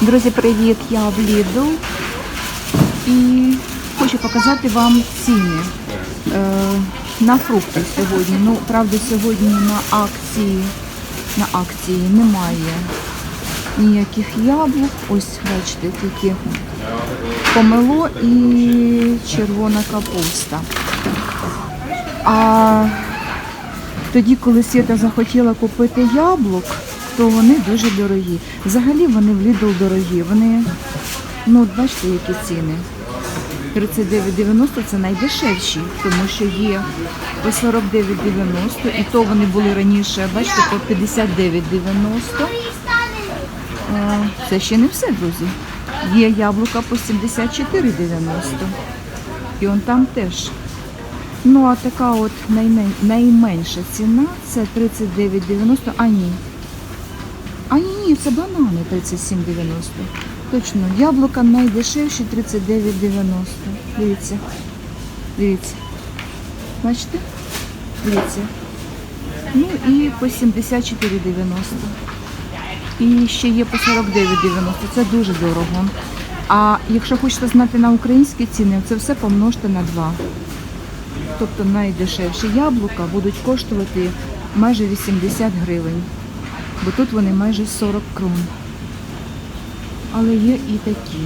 Друзі, привіт! Я в Lidl і хочу показати вам ціни е, на фрукти сьогодні. Ну, правда, сьогодні на акції, на акції немає ніяких яблук. Ось, бачите, тільки помело і червона капуста. А тоді, коли Свята захотіла купити яблук, то вони дуже дорогі. Взагалі вони в Lidl дорогі. Вони, ну, от бачите, які ціни. 39,90 це найдешевші, тому що є по 49,90 і то вони були раніше, бачите, по 59,90. Е, Це ще не все, друзі. Є яблука по 74,90. І он там теж. Ну, а така от найменша ціна це 39,90. А ні. А ні, ні, це банани 37,90. Точно, яблука найдешевші 39,90. Дивіться. Дивіться. Бачите? Дивіться. Ну і по 74,90. І ще є по 49,90. Це дуже дорого. А якщо хочете знати на українські ціни, це все помножте на 2. Тобто найдешевші яблука будуть коштувати майже 80 гривень, бо тут вони майже 40 крон. Але є і такі.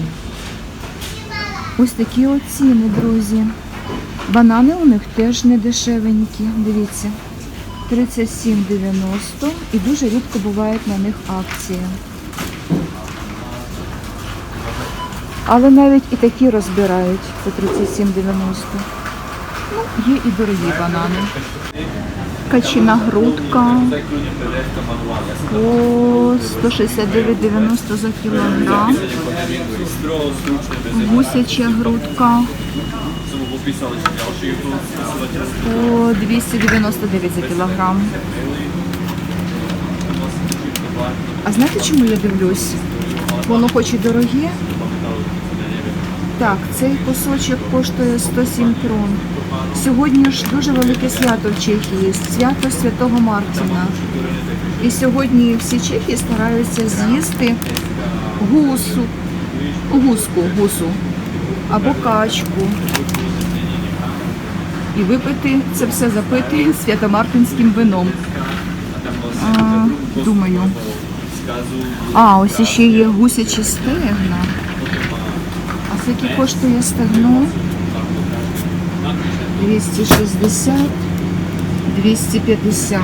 Ось такі от ціни, друзі. Банани у них теж не дешевенькі, дивіться. 37,90 і дуже рідко бувають на них акції. Але навіть і такі розбирають по 37,90. Ну, є і дорогі банани. Качина грудка по 169,90 за кілограм. Гусяча грудка по 299 за кілограм. А знаєте, чому я дивлюсь? Воно хоч і дороге. Так, цей кусочок коштує 107 крон. Сьогодні ж дуже велике свято в Чехії, свято Святого Мартіна. І сьогодні всі чехи стараються з'їсти гусу, гуску, гусу або качку. І випити це все запити святомартинським вином. А, думаю. А, ось ще є гусячі стегна. А скільки коштує стегно? 260, 250.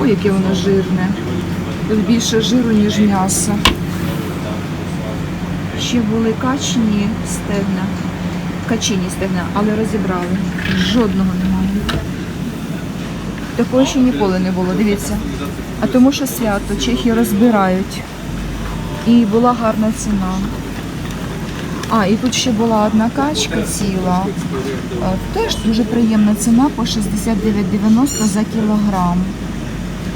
Ой, яке воно жирне. Тут більше жиру, ніж м'яса. Ще були качні стегна. Качині стегна, але розібрали. Жодного немає. Такого ще ніколи не було, дивіться. А тому що свято, чехи розбирають. І була гарна ціна. А, і тут ще була одна качка ціла. Е, Теж дуже приємна ціна по 69,90 за кілограм.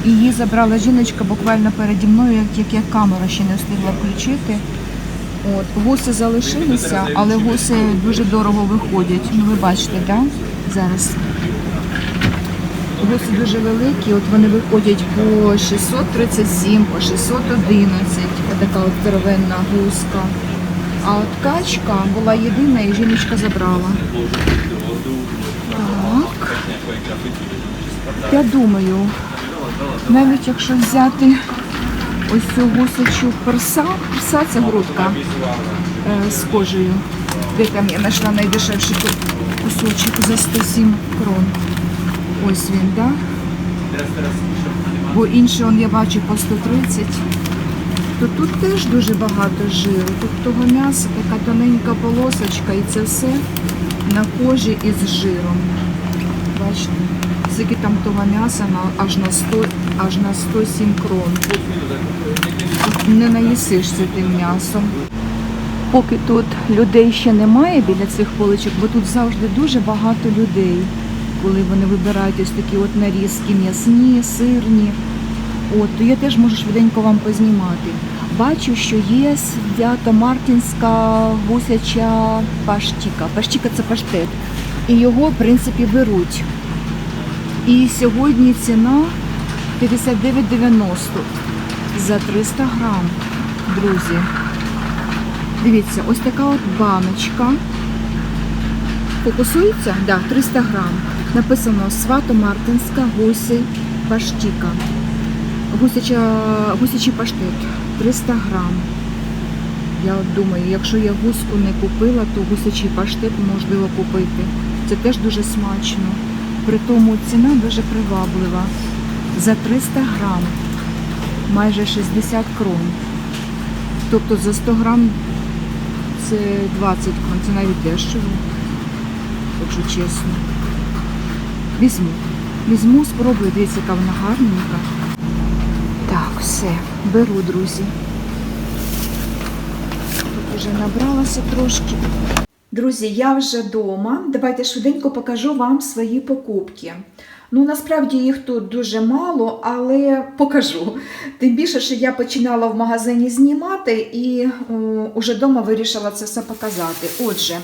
Її забрала жіночка буквально переді мною, як, я камеру ще не встигла включити. От, гуси залишилися, але гуси дуже дорого виходять. Ну ви бачите, так? Зараз. Гуси дуже великі, от вони виходять по 637, по 611. Отака от здоровенна гуска. А от качка була єдина і жіночка забрала. Так. Я думаю, навіть якщо взяти ось цю гусячу перса, перса це грудка е, з кожею. Де там я знайшла найдешевший кусочок за 107 крон. Ось він, так? Да? Бо інший он я бачу по 130. То тут теж дуже багато жиру. Тут того м'яса така тоненька полосочка і це все на кожі із жиром. Бачите? Скільки там того м'яса аж, на 100, аж на 107 крон. Не наїсишся тим м'ясом. Поки тут людей ще немає біля цих поличок, бо тут завжди дуже багато людей, коли вони вибирають ось такі от нарізки м'ясні, сирні. От, то я теж можу швиденько вам познімати. Бачу, що є свято Мартінська гусяча паштіка. Паштіка це паштет. І його, в принципі, беруть. І сьогодні ціна 59,90. за 300 грам, друзі. Дивіться, ось така от баночка. Фокусується? Так, да, 300 грам. Написано Свато-Мартинська гуси паштіка. Гусяча, гусячий паштет 300 грам. Я думаю, якщо я гуску не купила, то гусячий паштет можливо купити. Це теж дуже смачно. При тому ціна дуже приваблива. За 300 грам майже 60 крон. Тобто за 100 грам це 20 крон, це навіть дешево, якщо чесно. Візьму. Візьму, спробую, дивіться, яка вона гарненька. Так, все, беру, друзі. Тут вже набралася трошки. Друзі, я вже вдома. Давайте швиденько покажу вам свої покупки. Ну, насправді їх тут дуже мало, але покажу. Тим більше, що я починала в магазині знімати і о, уже вдома вирішила це все показати. Отже,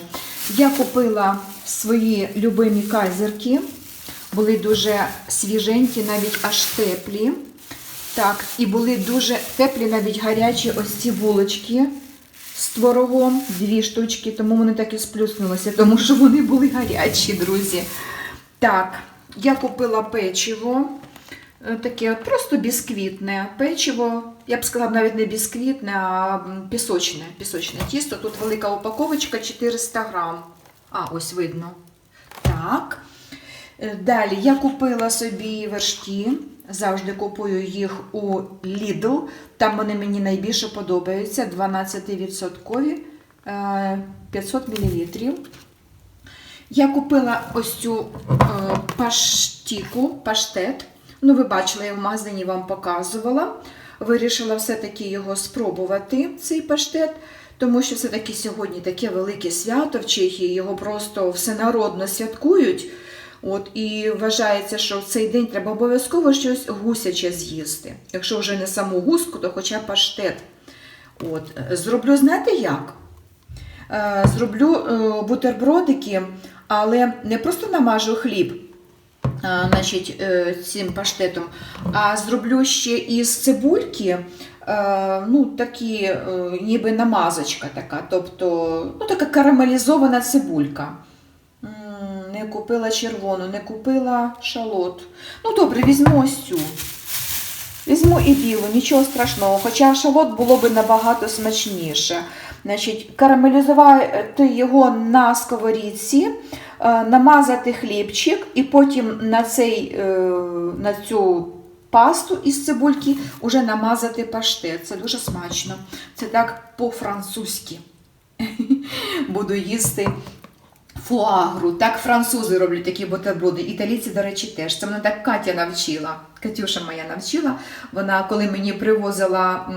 я купила свої любимі кайзерки. Були дуже свіженькі, навіть аж теплі. Так, і були дуже теплі, навіть гарячі ось ці булочки з творогом, дві штучки, тому вони так і сплюснулися, тому що вони були гарячі, друзі. Так, я купила печиво. е, Таке просто бісквітне печиво. Я б сказала, навіть не бісквітне, а пісочне, пісочне тісто. Тут велика упаковочка 400 грам. А, ось видно. Так. Е, Далі я купила собі вершки. Завжди купую їх у Lidl. Там вони мені найбільше подобаються. 12% е, 500 мл. Я купила ось цю е, паштіку, паштет. Ну, ви бачили, я в магазині вам показувала. Вирішила все-таки його спробувати, цей паштет, тому що все-таки сьогодні таке велике свято в Чехії, його просто всенародно святкують. От, і вважається, що в цей день треба обов'язково щось гусяче з'їсти. Якщо вже не саму гуску, то хоча паштет. От, е, зроблю, знаєте як? Е, Зроблю е, бутербродики, але не просто намажу хліб значить, цим паштетом, а зроблю ще із цибульки. Ну, такі, ніби намазочка така, тобто ну, така карамелізована цибулька. Не купила червону, не купила шалот. Ну, добре, візьму ось цю. Візьму і білу, нічого страшного, хоча шалот було би набагато смачніше. Значить, карамелізувати його на сковорідці, е, намазати хлібчик і потім на, цей, е, на цю пасту із цибульки вже намазати паштет. Це дуже смачно. Це так по-французьки. Буду їсти фуагру. Так французи роблять такі бутерброди. Італійці, до речі, теж. Це мене так Катя навчила. Катюша моя навчила. Вона, коли мені привозила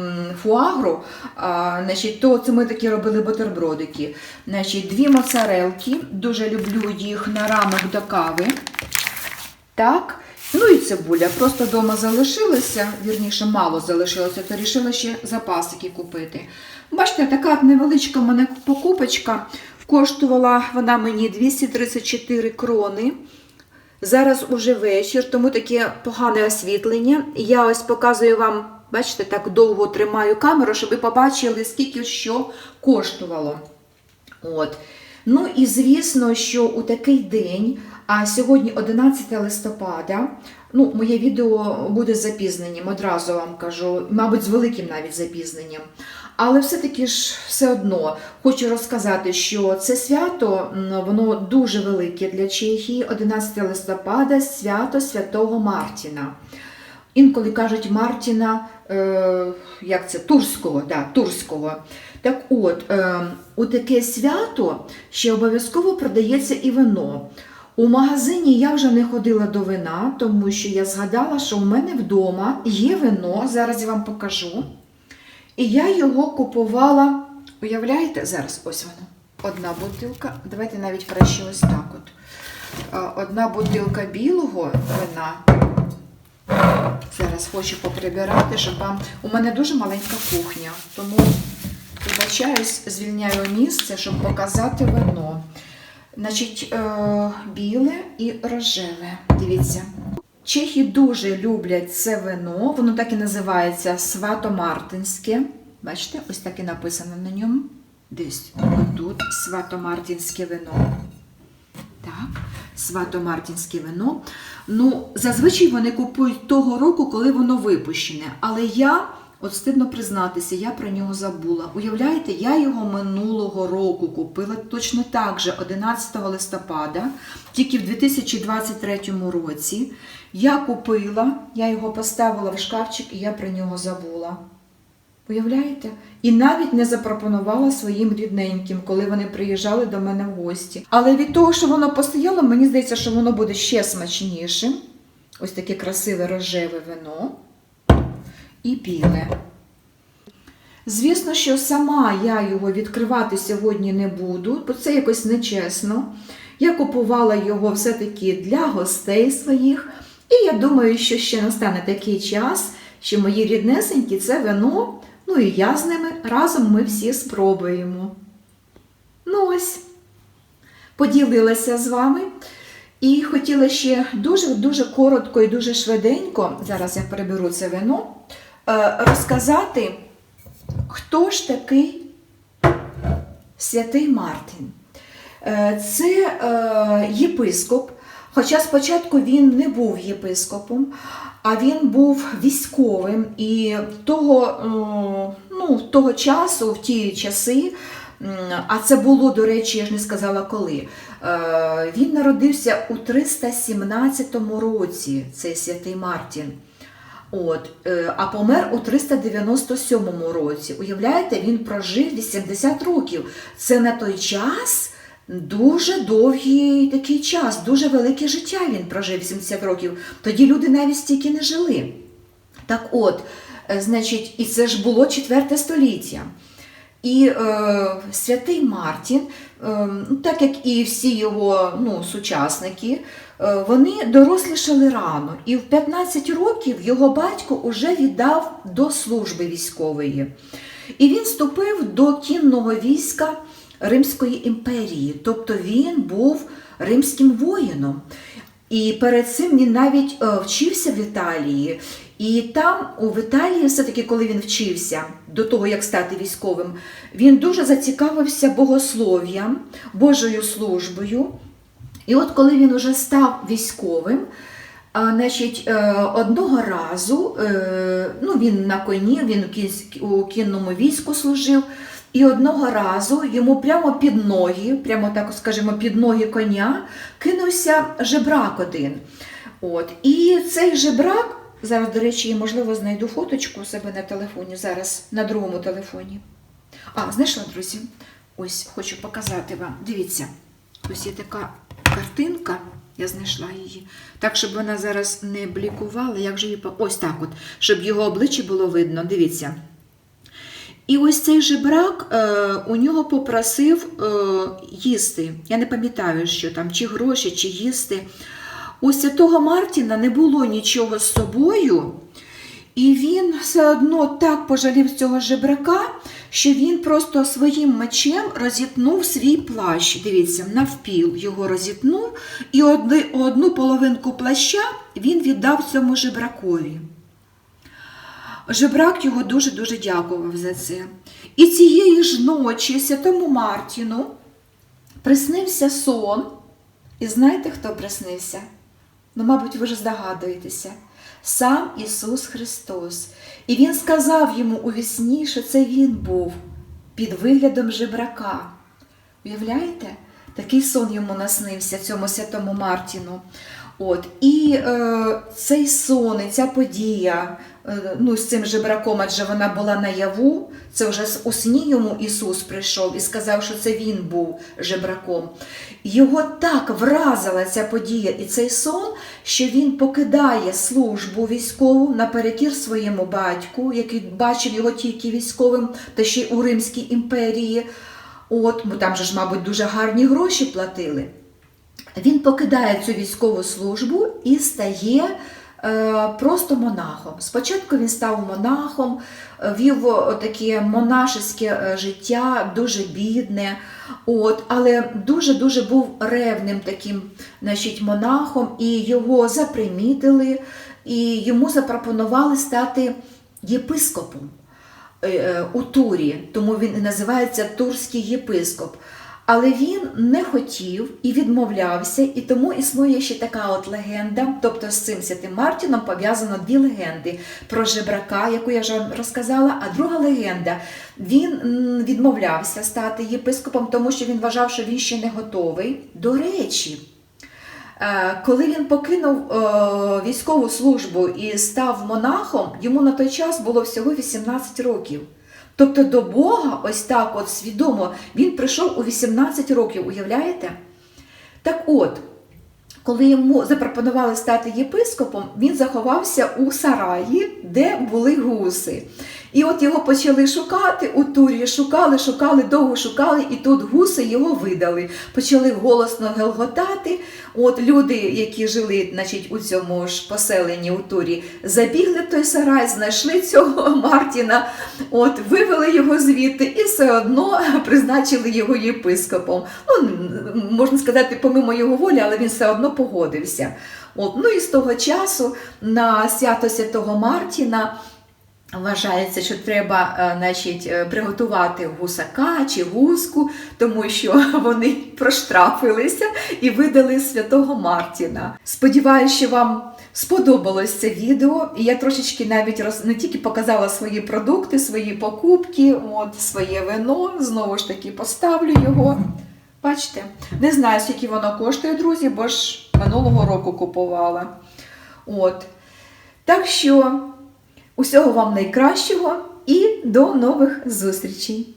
фуагру, а, значить, то це ми такі робили бутербродики. Значить, дві моцарелки. Дуже люблю їх на рамок до кави. Так. Ну і цибуля. Просто вдома залишилося, вірніше, мало залишилося, то вирішила ще запасики купити. Бачите, така невеличка мене покупочка. Коштувала вона мені 234 крони. Зараз уже вечір, тому таке погане освітлення. Я ось показую вам, бачите, так довго тримаю камеру, щоб ви побачили, скільки що коштувало. От. Ну і звісно, що у такий день, а сьогодні 11 листопада, ну, моє відео буде запізненням, одразу вам кажу, мабуть, з великим навіть запізненням. Але все-таки ж все одно хочу розказати, що це свято, воно дуже велике для Чехії. 11 листопада свято Святого Мартіна. Інколи кажуть Мартіна, е, як це, Турського, да, Турського. Так от, е, у таке свято ще обов'язково продається і вино. У магазині я вже не ходила до вина, тому що я згадала, що у мене вдома є вино, зараз я вам покажу. І я його купувала, уявляєте, зараз ось воно. Одна бутилка, давайте навіть краще ось так от. Е, Одна бутилка білого вина. Зараз хочу поприбирати, щоб вам. У мене дуже маленька кухня, тому вибачаюсь, звільняю місце, щоб показати вино. Значить, е, біле і рожеве. Дивіться. Чехи дуже люблять це вино, воно так і називається Свято-Мартинське. Бачите, ось так і написано на ньому. Десь тут Свято-Мартинське вино. Так, Свято-Мартинське вино. Ну, зазвичай вони купують того року, коли воно випущене. Але я, от стидно признатися, я про нього забула. Уявляєте, я його минулого року купила точно так же, 11 листопада, тільки в 2023 році. Я купила, я його поставила в шкафчик і я про нього забула. Уявляєте? І навіть не запропонувала своїм рідненьким, коли вони приїжджали до мене в гості. Але від того, що воно постояло, мені здається, що воно буде ще смачнішим. Ось таке красиве рожеве вино і біле. Звісно, що сама я його відкривати сьогодні не буду, бо це якось нечесно. Я купувала його все-таки для гостей своїх, і я думаю, що ще настане такий час, що мої ріднесенькі це вино, ну і я з ними разом ми всі спробуємо. Ну ось, поділилася з вами. І хотіла ще дуже-дуже коротко і дуже швиденько, зараз я переберу це вино, розказати, хто ж такий святий Мартин. Е, Це е, єпископ, хоча спочатку він не був єпископом, а він був військовим. І того, е, ну, того часу, в ті часи, а це було, до речі, я ж не сказала коли. е, Він народився у 317 році, цей святий Мартін. От, е, а помер у 397 році. Уявляєте, він прожив 80 років. Це на той час дуже довгий такий час, дуже велике життя він прожив 80 років. Тоді люди навіть стільки не жили. Так от, е, значить, і це ж було 4 століття. І е, святий Мартін, е, ну, так як і всі його ну, сучасники, е, вони дорослішали рано. І в 15 років його батько уже віддав до служби військової. І він вступив до кінного війська Римської імперії, тобто він був римським воїном. І перед цим він навіть е, вчився в Італії. І там, в Італії, все-таки, коли він вчився до того, як стати військовим, він дуже зацікавився богослов'ям, Божою службою. І от коли він уже став військовим, значить, е, одного разу е, ну, він на коні, він у кінному війську служив, і одного разу йому прямо під ноги, прямо так скажімо, під ноги коня, кинувся жебрак один. От. І цей жебрак, зараз, до речі, можливо, знайду фоточку у себе на телефоні, зараз на другому телефоні. А, знайшла, друзі. Ось хочу показати вам. Дивіться, ось є така картинка, я знайшла її. Так, щоб вона зараз не блікувала, як же її Ось так от, щоб його обличчя було видно. Дивіться. І ось цей жебрак е, у нього попросив е, їсти. Я не пам'ятаю, що там, чи гроші, чи їсти. У святого Мартіна не було нічого з собою, і він все одно так пожалів цього жебрака, що він просто своїм мечем розітнув свій плащ. Дивіться, навпіл його розітнув, і одну половинку плаща він віддав цьому жебракові. Жебрак його дуже-дуже дякував за це. І цієї ж ночі святому Мартіну приснився сон. І знаєте, хто приснився? Ну, мабуть, ви ж здогадуєтеся. Сам Ісус Христос. І Він сказав йому у вісні, що це Він був під виглядом жебрака. Уявляєте? Такий сон йому наснився цьому святому Мартіну. От. І е, цей сон, і ця подія е, ну, з цим жебраком, адже вона була наяву, це вже у сні йому Ісус прийшов і сказав, що це він був жебраком. Його так вразила ця подія і цей сон, що він покидає службу військову наперекір своєму батьку, який бачив його тільки військовим, та ще й у Римській імперії. От, бо там же ж, мабуть, дуже гарні гроші платили. Він покидає цю військову службу і стає е, просто монахом. Спочатку він став монахом, е, вів таке монашеське е, життя, дуже бідне, от, але дуже-дуже був ревним таким значить, монахом, і його запримітили, і йому запропонували стати єпископом у Турі, тому він і називається Турський єпископ. Але він не хотів і відмовлявся, і тому існує ще така от легенда. Тобто з цим святим Мартіном пов'язано дві легенди про жебрака, яку я вже розказала. А друга легенда він відмовлявся стати єпископом, тому що він вважав, що він ще не готовий. До речі, Е, Коли він покинув е, військову службу і став монахом, йому на той час було всього 18 років. Тобто до Бога, ось так от свідомо, він прийшов у 18 років, уявляєте? Так от, коли йому запропонували стати єпископом, він заховався у сараї, де були гуси. І от його почали шукати у турі, шукали, шукали, довго шукали, і тут гуси його видали. Почали голосно гелготати. От люди, які жили значить, у цьому ж поселенні у турі, забігли в той сарай, знайшли цього Мартіна, от, вивели його звідти і все одно призначили його єпископом. Ну, можна сказати, помимо його волі, але він все одно погодився. От, ну і з того часу на свято Святого Мартіна. Вважається, що треба е, значить, е, приготувати гусака чи гуску, тому що вони проштрафилися і видали святого Мартіна. Сподіваюся, що вам сподобалось це відео, і я трошечки навіть роз... не тільки показала свої продукти, свої покупки, от своє вино. Знову ж таки поставлю його. Бачите, не знаю, скільки воно коштує, друзі, бо ж минулого року купувала. От. Так що. Усього вам найкращого і до нових зустрічей!